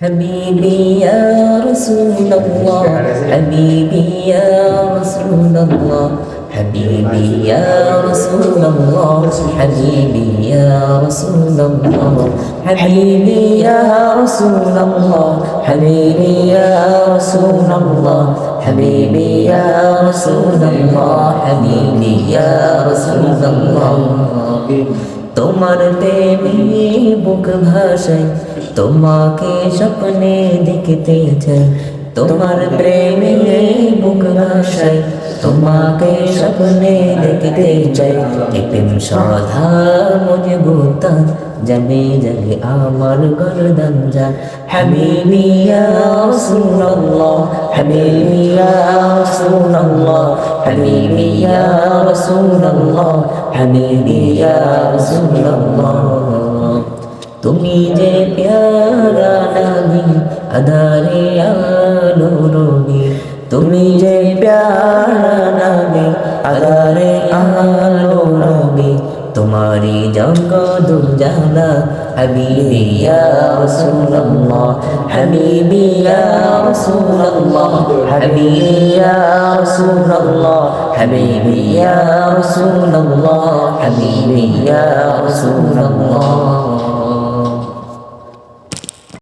حبيبي يا رسول الله حبيبي يا رسول الله حبيبي يا رسول الله حبيبي يا رسول الله حبيبي يا رسول الله حبيبي يا رسول الله حبيبي يا رسول الله حبيبي يا رسول الله তোমার প্রেমে বুক ভাষায় তোমাকে স্বপ্নে দেখতে চাই। তোমার প্রেমে বুক ভাষায় তোমাকে স্বপ্নে দেখতে চাই। প্রেম সধা মজবুতা জমে জগে আমার গরদান যা হাবিবি ইয়া রাসূলুল্লাহ হাবিবি ইয়া রাসূলুল্লাহ হাবিবি ইয়া রাসূলুল্লাহ হাবিবি ইয়া রাসূলুল্লাহ। তুমি যে প্যারা নবী আধারে আলো রবি তুমি যে প্যারা নবী আধারে আলো রবি তোমারি জগদ জানা হাবিবি ইয়া রাসূলুল্লাহ হাবিবি ইয়া রাসূলুল্লাহ হাবিবি ইয়া রাসূলুল্লাহ হাবিবি ইয়া রাসূলুল্লাহ।